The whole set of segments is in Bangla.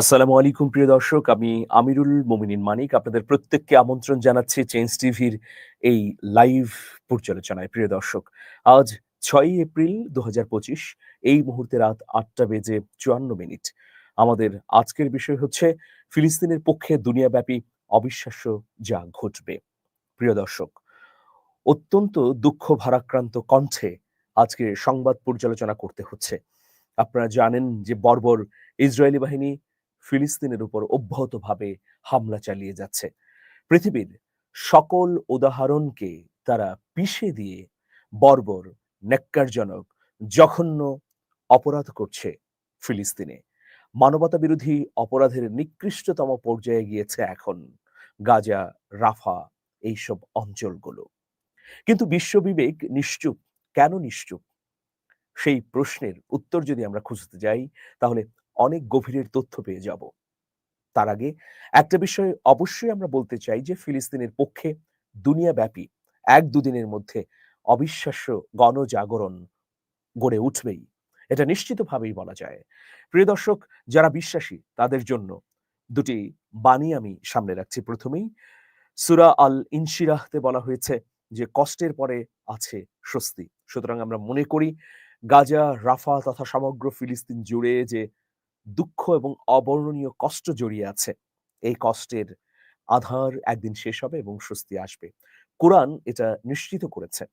আসসালামু আলাইকুম, প্রিয় দর্শক। আমি আমিরুল মোমিনিন মানিক। আপনাদের প্রত্যেককে আমন্ত্রণ জানাচ্ছি চেঞ্জ টিভির এই লাইভ পর্যালোচনায়, প্রিয় দর্শক। আজ ছয়ই এপ্রিল দু হাজার পঁচিশ, এই মুহূর্তে রাত আটটা বেজে চুয়ান্ন মিনিট। আমাদের আজকের বিষয় হচ্ছে, ফিলিস্তিনের পক্ষে দুনিয়াব্যাপী অবিশ্বাস্য যা ঘটবে। প্রিয় দর্শক, অত্যন্ত দুঃখ ভারাক্রান্ত কণ্ঠে আজকে সংবাদ পর্যালোচনা করতে হচ্ছে। আপনারা জানেন যে বর্বর ইসরায়েলি বাহিনী ফিলিস্তিনের উপর অব্যাহতভাবে হামলা চালিয়ে যাচ্ছে। পৃথিবীর সকল উদাহরণকে তারা পিষে দিয়ে বর্বর নেক্কারজনক জঘন্য অপরাধ করছে ফিলিস্তিনে। মানবতা বিরোধী অপরাধের নিকৃষ্টতম পর্যায়ে গিয়েছে এখন গাজা, রাফা এইসব অঞ্চলগুলো। কিন্তু বিশ্ববিবেক নিশ্চুপ? কেন নিশ্চুপ? সেই প্রশ্নের উত্তর যদি আমরা খুঁজতে যাই, তাহলে অনেক গভীরের তথ্য পেয়ে যাব। তার আগে একটা বিষয় অবশ্যই আমরা বলতে চাই যে ফিলিস্তিনের পক্ষে দুনিয়াব্যাপী এক দুদিনের মধ্যে অবিশ্বাস্য গণজাগরণ গড়ে উঠবেই। এটা নিশ্চিতভাবেই বলা যায়। প্রিয় দর্শক, যারা বিশ্বাসী, তাদের জন্য দুটি বাণী আমি সামনে রাখছি প্রথমেই। সুরা আল ইনশিরাহতে বলা হয়েছে যে কষ্টের পরে আছে স্বস্তি। সুতরাং আমরা মনে করি গাজা রাফা তথা সমগ্র ফিলিস্তিন জুড়ে যে দুঃখ এবং অবর্ণনীয় কষ্ট জড়িয়ে আছে। এই কষ্টের আধার একদিন শেষ হবে এবং স্বস্তি আসবে। কোরআন এটা নিশ্চিত করেছে।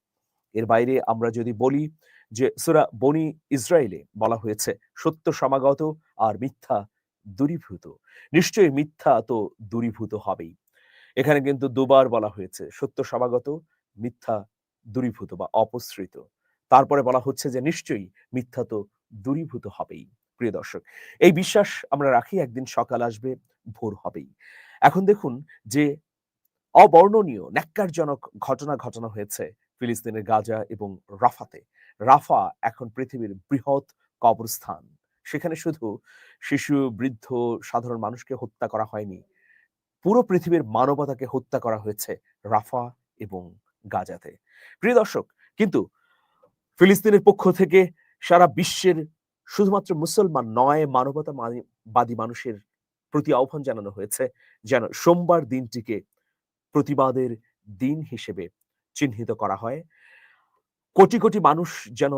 এর বাইরে আমরা যদি বলি যে সুরা বনি ইসরায়েলে বলা হয়েছে, সত্য সমাগত আর মিথ্যা দূরীভূত। নিশ্চয়ই মিথ্যা তো দূরীভূত হবেই। এখানে কিন্তু দুবার বলা হয়েছে, সত্য সমাগত, মিথ্যা দূরীভূত বা অপসৃত। তারপরে বলা হচ্ছে যে নিশ্চয়ই মিথ্যা তো দূরীভূত হবেই। প্রিয় দর্শক, এই বিশ্বাস আমরা রাখি, একদিন সকাল আসবে, ভোর হবেই। এখন দেখুন যে অবর্ণনীয়, ন্যাক্কারজনক ঘটনা ঘটানো হয়েছে ফিলিস্তিনের গাজা এবং রাফাতে। রাফা এখন পৃথিবীর বৃহৎ কবরস্থান। সেখানে শুধু শিশু, বৃদ্ধ, সাধারণ মানুষকে হত্যা করা হয়নি, পুরো পৃথিবীর মানবতাকে হত্যা করা হয়েছে রাফা এবং গাজাতে। প্রিয় দর্শক, কিন্তু ফিলিস্তিনের পক্ষ থেকে সারা বিশ্বের শুধুমাত্র মুসলমান নয়, মানবতাবাদী মানুষের প্রতি আহ্বান জানানো হয়েছে যেন সোমবার দিনটিকে প্রতিবাদের দিন হিসেবে চিহ্নিত করা হয়। কোটি কোটি মানুষ যেন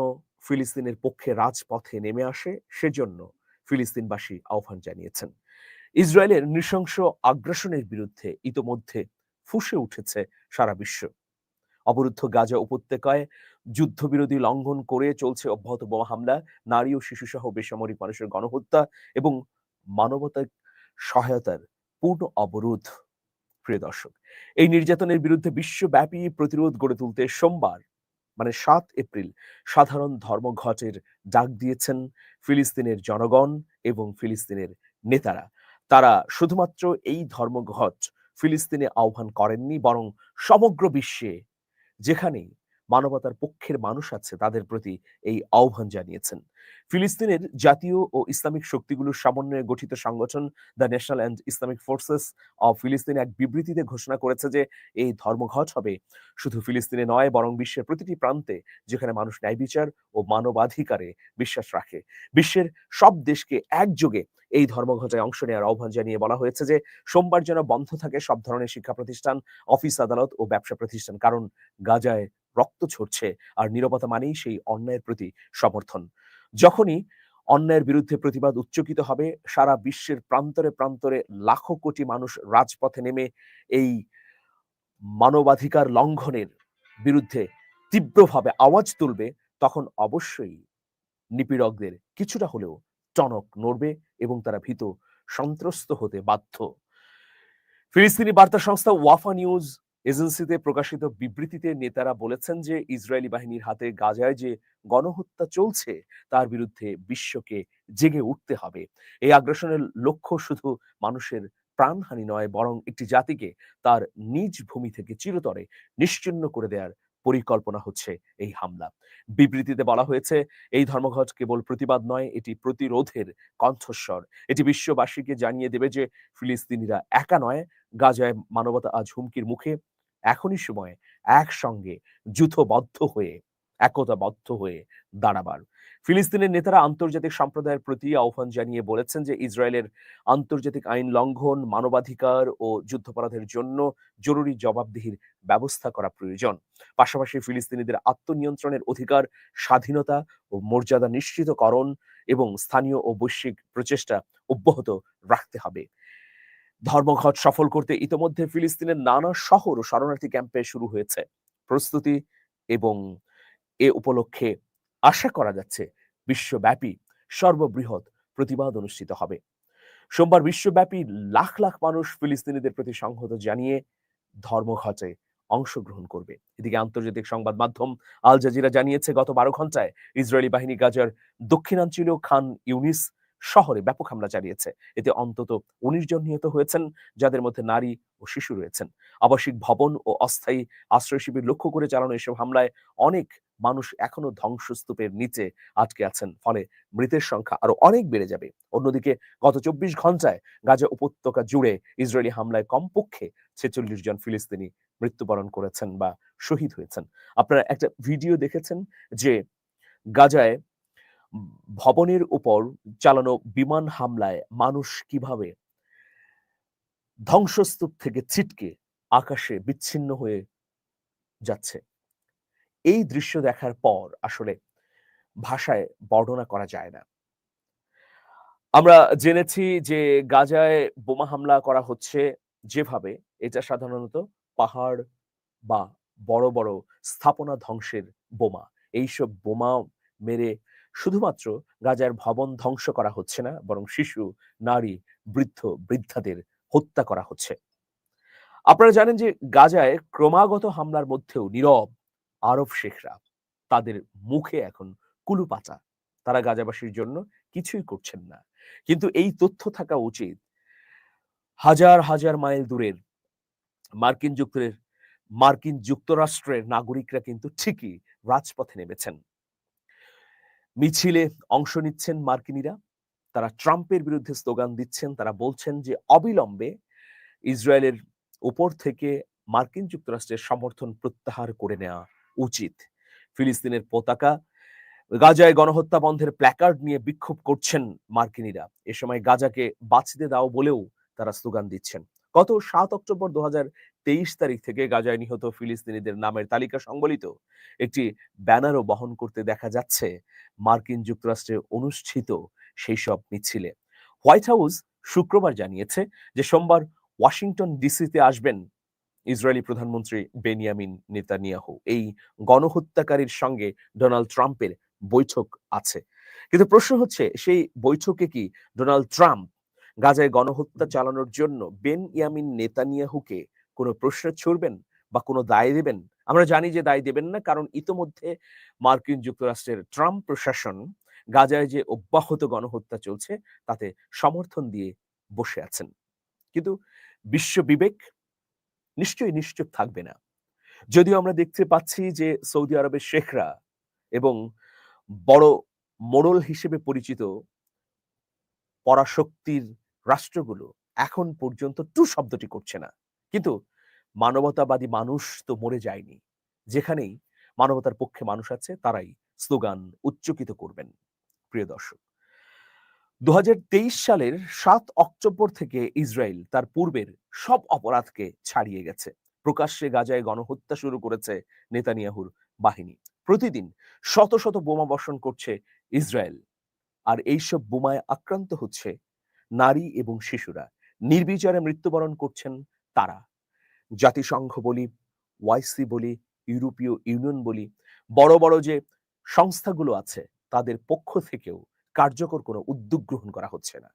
ফিলিস্তিনের পক্ষে রাজপথে নেমে আসে, সেজন্য ফিলিস্তিনবাসী আহ্বান জানিয়েছেন। ইসরায়েলের নৃশংস আগ্রাসনের বিরুদ্ধে ইতোমধ্যে ফুসে উঠেছে সারা বিশ্ব। অবরুদ্ধ গাজা উপত্যকায় যুদ্ধবিরোধী লঙ্ঘন করে চলছে অব্যাহত বোমা হামলা। নারী ও শিশুসহ বেসামরিক মানুষের গণহত্যা এবং মানবতার সহায়তার পূর্ণ অবরোধ। প্রিয় দর্শক, এই নির্যাতনের বিরুদ্ধে বিশ্বব্যাপী প্রতিরোধ গড়ে তুলতে সোমবার মানে সাত এপ্রিল, সাধারণ ধর্মঘটের ডাক দিয়েছেন ফিলিস্তিনের জনগণ এবং ফিলিস্তিনের নেতারা। তারা শুধুমাত্র এই ধর্মঘট ফিলিস্তিনে আহ্বান করেননি, বরং সমগ্র বিশ্বে, যেখানেই মানবতার পক্ষের মানুষ আছে, তাদের প্রতি এই আহ্বান জানিয়েছেন। ফিলিস্তিনের জাতীয় ও ইসলামিক শক্তিগুলোর সমন্বয়ে গঠিত সংগঠন the national and Islamic forces of ফিলিস্তিন এক বিবৃতিতে ঘোষণা করেছে যে, এই ধর্মঘট হবে শুধু ফিলিস্তিনে নয়, বরং বিশ্বের প্রতিটি প্রান্তে যেখানে মানুষ ন্যায় বিচার ও মানবাধিকারে বিশ্বাস রাখে। বিশ্বের সব দেশকে একযোগে এই ধর্মঘটে অংশ নেওয়ার আহ্বান জানিয়ে বলা হয়েছে যে, সোমবার যেন বন্ধ থাকে সব ধরনের শিক্ষা প্রতিষ্ঠান, অফিস আদালত ও ব্যবসা প্রতিষ্ঠান, কারণ গাজায় রক্ত ঝরছে আর নিরবতা মানেই সেই অন্যায়ের প্রতি সমর্থন। যখনই অন্যায়ের বিরুদ্ধে প্রতিবাদ উচ্চকিত হবে, সারা বিশ্বের প্রান্তরে প্রান্তরে লাখো কোটি মানুষ রাজপথে নেমে এই মানবাধিকার লঙ্ঘনের বিরুদ্ধে তীব্রভাবে আওয়াজ তুলবে, তখন অবশ্যই নিপীড়কদের কিছুটা হলেও টনক নড়বে এবং তারা ভীত, সন্ত্রস্ত হতে বাধ্য। ফিলিস্তিনি বার্তা সংস্থা ওয়াফা নিউজ এজেন্সিতে প্রকাশিত বিবৃতিতে নেতারা বলেছেন যে, ইসরায়েলি বাহিনীর হাতে গাজায় যে গণহত্যা চলছে, তার বিরুদ্ধে বিশ্বকে জেগে উঠতে হবে। এই আগ্রাসনের লক্ষ্য শুধু মানুষের প্রাণহানি নয়, বরং একটি জাতিকে তার নিজ ভূমি থেকে চিরতরে নিশ্চিন্ন করে দেওয়ার পরিকল্পনা হচ্ছে এই হামলা। বিবৃতিতে বলা হয়েছে, এই ধর্মঘট কেবল প্রতিবাদ নয়, এটি প্রতিরোধের কণ্ঠস্বর। এটি বিশ্ববাসীকে জানিয়ে দেবে যে, ফিলিস্তিনিরা একা নয়, গাজায় মানবতা আজ হুমকির মুখে এখনই সময় একসঙ্গে যুথবদ্ধ হয়ে, একতাবদ্ধ হয়ে দাঁড়াবার। ফিলিস্তিনের নেতারা আন্তর্জাতিক সম্প্রদায়ের প্রতি আহ্বান জানিয়ে বলেছেন যে, ইসরায়েলের আন্তর্জাতিক আইন লঙ্ঘন, মানবাধিকার ও যুদ্ধাপরাধের জন্য জরুরি জবাবদিহির ব্যবস্থা করা প্রয়োজন। পাশাপাশি ফিলিস্তিনিদের আত্মনিয়ন্ত্রণের অধিকার, স্বাধীনতা ও মর্যাদা নিশ্চিতকরণ এবং স্থানীয় ও বৈশ্বিক প্রচেষ্টা অব্যাহত রাখতে হবে। ধর্মঘট সফল করতে ইতোমধ্যে ফিলিস্তিনের নানা শহর ও শরণার্থী ক্যাম্পে শুরু হয়েছে। প্রস্তুতি এবং এ উপলক্ষে আশা করা যাচ্ছে বিশ্বব্যাপী সর্ববৃহৎ প্রতিবাদ অনুষ্ঠিত হবে। সোমবার বিশ্বব্যাপী লাখ লাখ মানুষ ফিলিস্তিনিদের প্রতি সংহত জানিয়ে ধর্মঘটে অংশগ্রহণ করবে। এদিকে আন্তর্জাতিক সংবাদ মাধ্যম আল জাজিরা জানিয়েছে, গত বারো ঘন্টায় ইসরায়েলি বাহিনী গাজার দক্ষিণাঞ্চলীয় খান ইউনিস শহরে ব্যাপক হামলা চালিয়েছে। এতে অন্তত উনিশ জন নিহত হয়েছেন, যাদের মধ্যে নারী ও শিশু রয়েছেন। আবাসিক ভবন ও অস্থায়ী আশ্রয় শিবির লক্ষ্য করে চালানো এসব হামলায় অনেক মানুষ এখনও ধ্বংসস্তূপের নিচে আটকে আছেন, ফলে মৃতের সংখ্যা আরও অনেক বেড়ে যাবে। অন্যদিকে, গত চব্বিশ ঘন্টায় গাজা উপত্যকা জুড়ে ইসরায়েলি হামলায় কমপক্ষে ছেচল্লিশ জন ফিলিস্তিনি মৃত্যুবরণ করেছেন বা শহীদ হয়েছেন। আপনারা একটা ভিডিও দেখেছেন যে গাজায় ভবনের উপর চালানো বিমান হামলায় মানুষ কীভাবে ধ্বংসস্তূপ থেকে ছিটকে আকাশে বিচ্ছিন্ন হয়ে যাচ্ছে? এই দৃশ্য দেখার পর আসলে ভাষায় বর্ণনা করা যায় না। আমরা জেনেছি যে গাজায় বোমা হামলা করা হচ্ছে যেভাবে, এটা সাধারণত পাহাড় বা বড় বড় স্থাপনা ধ্বংসের বোমা। এইসব বোমা মেরে শুধুমাত্র গাজার ভবন ধ্বংস করা হচ্ছে না, বরং শিশু, নারী, বৃদ্ধ, বৃদ্ধাদের হত্যা করা হচ্ছে। আপনারা জানেন যে গাজায় ক্রমাগত হামলার মধ্যেও নীরব আরব শেখরা, তাদের মুখে এখন কুলুপাচা তারা গাজাবাসীর জন্য কিছুই করছেন না। কিন্তু এই তথ্য থাকা উচিত। হাজার হাজার মাইল দূরের মার্কিন যুক্তরের মার্কিন যুক্তরাষ্ট্রের নাগরিকরা কিন্তু ঠিকই রাজপথে নেমেছেন। মিছিলে অংশ নিচ্ছেন মার্কিনীরা। তারা ট্রাম্পের বিরুদ্ধে স্লোগান দিচ্ছেন। তারা বলছেন যে, অবিলম্বে ইসরায়েলের উপর থেকে মার্কিন যুক্তরাষ্ট্রের সমর্থন প্রত্যাহার করে নেওয়া উচিত। ফিলিস্তিনের পতাকা গাজায় গণহত্যা বন্ধের প্ল্যাকার্ড নিয়ে বিক্ষোভ করছেন মার্কিনীরা। এ সময় গাজাকে বাঁচতে দাও বলেও তারা স্লোগান দিচ্ছেন। গত সাত অক্টোবর দু হাজার তেইশ তারিখ থেকে গাজায় নিহত ফিলিস্তিনিদের নামের তালিকা সংবলিত একটি ব্যানারও বহন করতে দেখা যাচ্ছে। মার্কিন যুক্তরাষ্ট্রে অনুষ্ঠিত সেই সব মিছিলে। হোয়াইট হাউস শুক্রবার জানিয়েছে যে সোমবার ওয়াশিংটন ডিসিতে আসবেন ইসরায়েলি প্রধানমন্ত্রী বেনিয়ামিন নেতানিয়াহু। এই গণহত্যাকারীর সঙ্গে ডোনাল্ড ট্রাম্পের বৈঠক আছে। কিন্তু প্রশ্ন হচ্ছে, সেই বৈঠকে কি ডোনাল্ড ট্রাম্প গাজায় গণহত্যা চালানোর জন্য বেন ইয়ামিন নেতানিয়াহুকে কোনো প্রশ্ন ছুড়বেন বা কোনো দায় দেবেন। আমরা জানি যে দায় দেবেন না, কারণ ইতোমধ্যে মার্কিন যুক্তরাষ্ট্রের ট্রাম্প প্রশাসন গাজায় যে অব্যাহত গণহত্যা চলছে, তাতে সমর্থন দিয়ে বসে আছেন। কিন্তু বিশ্ব বিবেক নিশ্চয়ই নিশ্চুপ থাকবে না। যদিও আমরা দেখতে পাচ্ছি যে সৌদি আরবের শেখরা এবং বড় মোড়ল হিসেবে পরিচিত পরাশক্তির রাষ্ট্রগুলো এখন পর্যন্ত টু শব্দটি করছে না। কিন্তু মানবতাবাদী মানুষ তো মরে যায়নি। যেখানেই মানবতার পক্ষে মানুষ আছে, তারাই স্লোগান উচ্চকিত করবেন। প্রিয় দর্শক দু সালের সাত অক্টোবর থেকে ইসরায়েল তার পূর্বের সব অপরাধকে ছাড়িয়ে গেছে। প্রকাশ্যে গাজায় গণহত্যা শুরু করেছে নেতানিয়াহুর বাহিনী। প্রতিদিন শত শত বোমা বর্ষণ করছে ইসরায়েল। আর এইসব বোমায় আক্রান্ত হচ্ছে নারী এবং শিশুরা। নির্বিচারে মৃত্যুবরণ করছেন তারা। জাতিসংঘ বলি ওয়াইসি বলি, ইউরোপীয় ইউনিয়ন বলি, বড় বড় যে সংস্থাগুলো আছে, তাদের পক্ষ থেকেও কার্যকর কোনো উদ্যোগ গ্রহণ করা হচ্ছে না।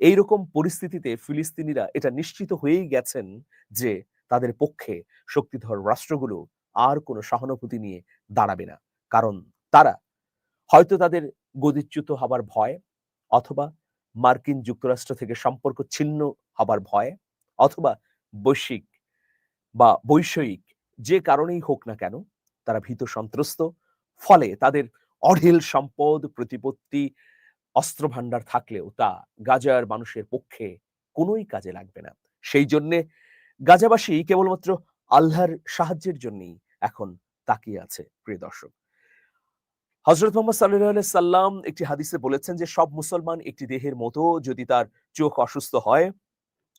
এই রকম পরিস্থিতিতে ফিলিস্তিনিরা এটা নিশ্চিত হয়েই গেছেন যে তাদের পক্ষে শক্তিধর রাষ্ট্রগুলো আর কোনো সহানুভূতি নিয়ে দাঁড়াবে না। কারণ তারা হয়তো তাদের গদিচ্যুত হবার ভয় অথবা মার্কিন যুক্তরাষ্ট্র থেকে সম্পর্ক ছিন্ন হবার ভয় অথবা বৈশ্বিক বা বৈষয়িক যে কারণেই হোক না কেন, তারা ভীত সন্ত্রস্ত। ফলে তাদের অঢেল সম্পদ, প্রতিপত্তি অস্ত্র ভান্ডার থাকলেও তা গাজার মানুষের পক্ষে কোনোই কাজে লাগবে না। সেই জন্যে গাজাবাসী কেবলমাত্র আল্লাহর সাহায্যের জন্যই এখন তাকিয়ে আছে, প্রিয় দর্শক। হজরত মোহাম্মদ সাল্লাহ সাল্লাম একটি হাদিসে বলেছেন যে, সব মুসলমান একটি দেহের মতো যদি তার চোখ অসুস্থ হয়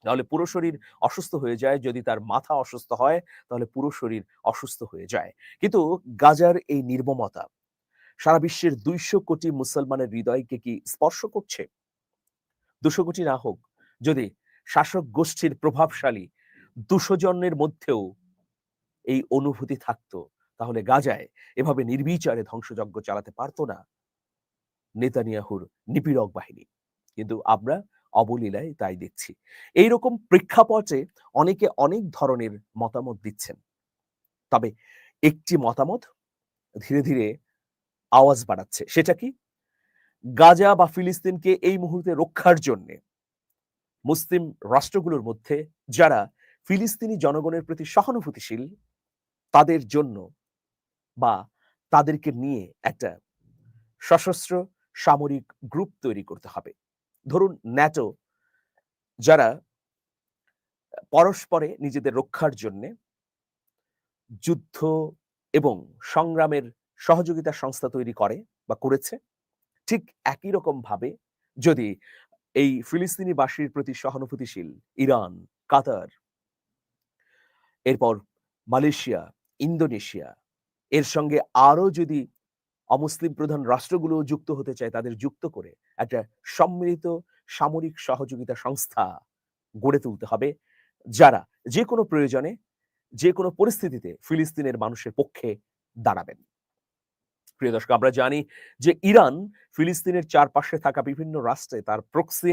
তাহলে পুরো শরীর অসুস্থ হয়ে যায়। যদি তার মাথা অসুস্থ হয়, তাহলে পুরো শরীর অসুস্থ হয়ে যায়। কিন্তু গাজার এই নির্মমতা সারা বিশ্বের দুইশো কোটি মুসলমানের হৃদয়কে কি স্পর্শ করছে? দুশো কোটি না হোক, যদি শাসক গোষ্ঠীর প্রভাবশালী দুশো জনের মধ্যেও এই অনুভূতি থাকতো, তাহলে গাজায় এভাবে নির্বিচারে ধ্বংসযজ্ঞ চালাতে পারতো না নেতানিয়াহুর নিপীড়ক বাহিনী। কিন্তু আমরা অবলীলায় তাই দেখছি। এইরকম প্রেক্ষাপটে অনেকে অনেক ধরনের মতামত দিচ্ছেন। তবে একটি মতামত ধীরে ধীরে আওয়াজ বাড়াচ্ছে। সেটা কি? গাজা বা ফিলিস্তিনকে এই মুহূর্তে রক্ষার জন্য মুসলিম রাষ্ট্রগুলোর মধ্যে যারা ফিলিস্তিনি জনগণের প্রতি সহানুভূতিশীল, তাদের জন্য বা তাদেরকে নিয়ে একটা সশস্ত্র সামরিক গ্রুপ তৈরি করতে হবে। ধরুন ন্যাটো, যারা পরস্পরে নিজেদের রক্ষার জন্যে যুদ্ধ এবং সংগ্রামের সহযোগিতা সংস্থা তৈরি করে বা করেছে, ঠিক একই রকম ভাবে যদি এই ফিলিস্তিনি বাসীর প্রতি সহানুভূতিশীল ইরান, কাতার, এরপর মালয়েশিয়া, ইন্দোনেশিয়া, এর সঙ্গে আরও যদি অমুসলিম প্রধান রাষ্ট্রগুলো যুক্ত হতে চায়, তাদের যুক্ত করে একটা সম্মিলিত সামরিক সহযোগিতা সংস্থা গড়ে তুলতে হবে, যারা যে কোনো প্রয়োজনে, যে কোনো পরিস্থিতিতে ফিলিস্তিনের মানুষের পক্ষে দাঁড়াবেন। প্রিয় দর্শক, আমরা জানি যে ইরান ফিলিস্তিনের চারপাশে থাকা বিভিন্ন রাষ্ট্রে তার প্রক্সি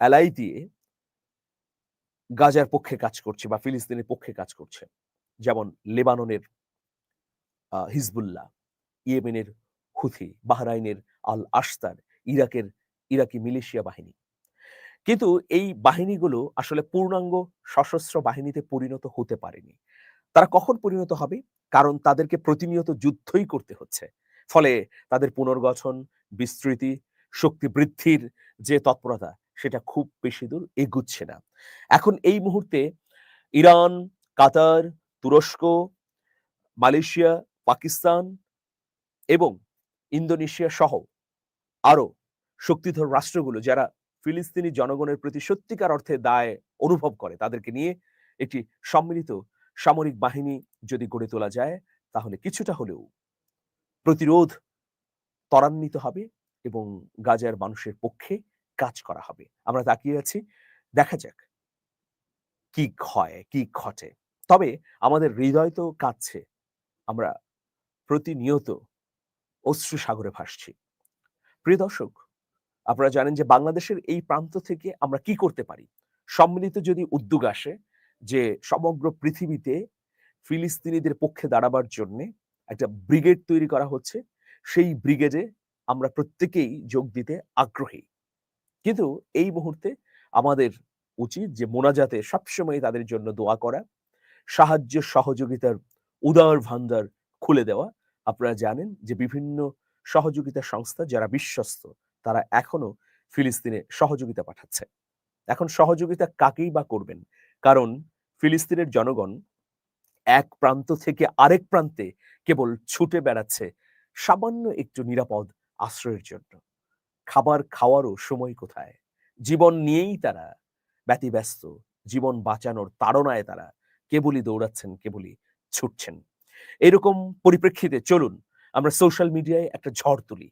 অ্যালাই দিয়ে গাজার পক্ষে কাজ করছে বা ফিলিস্তিনের পক্ষে কাজ করছে। যেমন লেবাননের হিজবুল্লাহ। ইয়েমেনের হুথি, বাহরাইনের আল আস্তার ইরাকের, ইরাকি মিলিশিয়া বাহিনী। কিন্তু এই বাহিনীগুলো আসলে পূর্ণাঙ্গ সশস্ত্র বাহিনীতে পরিণত হতে পারেনি। তারা কখন পরিণত হবে? কারণ তাদেরকে প্রতিনিয়ত যুদ্ধই করতে হচ্ছে। ফলে তাদের পুনর্গঠন, বিস্তৃতি, শক্তি বৃদ্ধির যে তৎপরতা, সেটা খুব বেশি দূর এগুচ্ছে না। এখন এই মুহূর্তে ইরান, কাতার, তুরস্ক, মালয়েশিয়া, পাকিস্তান এবং ইন্দোনেশিয়া সহ আরও শক্তিধর রাষ্ট্রগুলো যারা ফিলিস্তিনি জনগণের প্রতি সত্যিকার অর্থে দায় অনুভব করে, তাদেরকে নিয়ে একটি সম্মিলিত সামরিক বাহিনী যদি গড়ে তোলা যায়, তাহলে কিছুটা হলেও প্রতিরোধ ত্বরান্বিত হবে এবং গাজার মানুষের পক্ষে কাজ করা হবে। আমরা তাকিয়ে আছি, দেখা যাক কি হয়, কি ঘটে। তবে আমাদের হৃদয় তো কাঁদছে। আমরা প্রতিনিয়ত অশ্রু সাগরে ভাসছি। প্রিয় দর্শক, আপনারা জানেন যে বাংলাদেশের এই প্রান্ত থেকে আমরা কি করতে পারি? সম্মিলিত যদি উদ্যোগ আসে যে সমগ্র পৃথিবীতে ফিলিস্তিনিদের পক্ষে দাঁড়াবার জন্য একটা ব্রিগেড তৈরি করা হচ্ছে, সেই ব্রিগেডে আমরা প্রত্যেকেই যোগ দিতে আগ্রহী। কিন্তু এই মুহূর্তে আমাদের উচিত যে মোনাজাতে সবসময় তাদের জন্য দোয়া করা, সাহায্য সহযোগিতার উদার ভান্ডার খুলে দেওয়া আপনারা জানেন যে বিভিন্ন সহযোগিতা সংস্থা যারা বিশ্বস্ত, তারা এখনও ফিলিস্তিনে সহযোগিতা পাঠাচ্ছে। এখন সহযোগিতা কাকেই বা করবেন? কারণ ফিলিস্তিনের জনগণ এক প্রান্ত থেকে আরেক প্রান্তে কেবল ছুটে বেড়াচ্ছে সামান্য একটু নিরাপদ আশ্রয়ের জন্য। খাবার খাওয়ারও সময় কোথায়? জীবন নিয়েই তারা ব্যতিব্যস্ত, জীবন বাঁচানোর তাড়নায় তারা কেবলই দৌড়াচ্ছেন, কেবলই ছুটছেন। এরকম পরিপ্রেক্ষিতে চলুন আমরা সোশ্যাল মিডিয়ায় একটা ঝড় তুলি।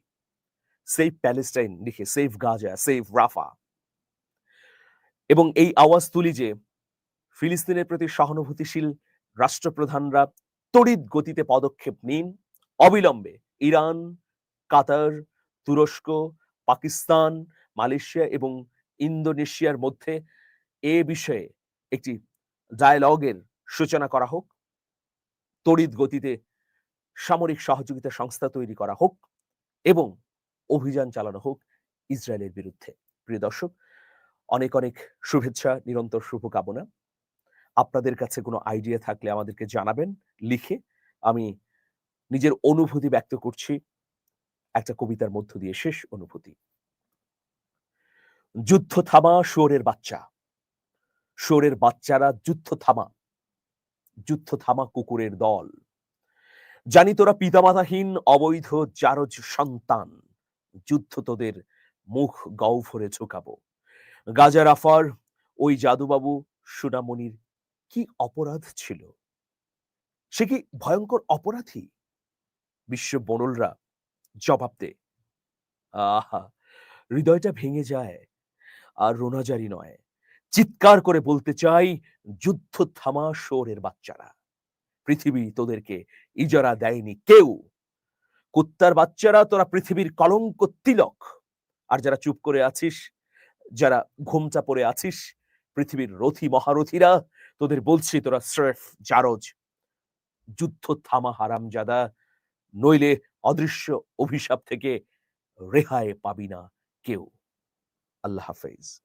সেফ প্যালেস্টাইন লিখে সেফ গাজা সেফ রাফা এবং এই আওয়াজ তুলি যে, ফিলিস্তিনের প্রতি সহানুভূতিশীল রাষ্ট্রপ্রধানরা তড়িৎ গতিতে পদক্ষেপ নিন। অবিলম্বে ইরান, কাতার, তুরস্ক, পাকিস্তান, মালয়েশিয়া এবং ইন্দোনেশিয়ার মধ্যে এ বিষয়ে একটি ডায়ালগের সূচনা করা হোক। তড়িৎ গতিতে সামরিক সহযোগিতা সংস্থা তৈরি করা হোক এবং অভিযান চালানো হোক ইসরায়েলের বিরুদ্ধে। প্রিয় দর্শক, অনেক অনেক শুভেচ্ছা, নিরন্তর শুভকামনা। আপনাদের কাছে কোনো আইডিয়া থাকলে আমাদেরকে জানাবেন, লিখে আমি নিজের অনুভূতি ব্যক্ত করছি। একটা কবিতার মধ্য দিয়ে শেষ অনুভূতি। যুদ্ধ থামা শোরের বাচ্চা। শোরের বাচ্চারা যুদ্ধ থামা। যুদ্ধ থামা কুকুরের দল। জানি তোরা পিতামাতাহীন, অবৈধ, জারজ সন্তান। যুদ্ধ তোদের মুখ গহ্বরে ঝুঁকাবো। গাজার আফার ওই জাদুবাবু সুনামণির কি অপরাধ ছিল? সে কি ভয়ঙ্কর অপরাধী? বিশ্ব বনলরা জবাব দে। আহা, হৃদয়টা ভেঙে যায়, আর রোনাজারি নয়। চিৎকার করে বলতে চাই, যুদ্ধ থামা শোরের বাচ্চারা। পৃথিবী তোদেরকে ইজারা দেয়নি কেউ। কুত্তার বাচ্চারা, তোরা পৃথিবীর কলঙ্ক তিলক। আর যারা চুপ করে আছিস, যারা ঘুমটা পড়ে আছিস, পৃথিবীর রথী মহারথীরা, তোদের বলছি তোরা স্রেফ জারজ। যুদ্ধ থামা হারামজাদা, নইলে অদৃশ্য অভিশাপ থেকে রেহাই পাবি না কেউ। আল্লাহ হাফেজ।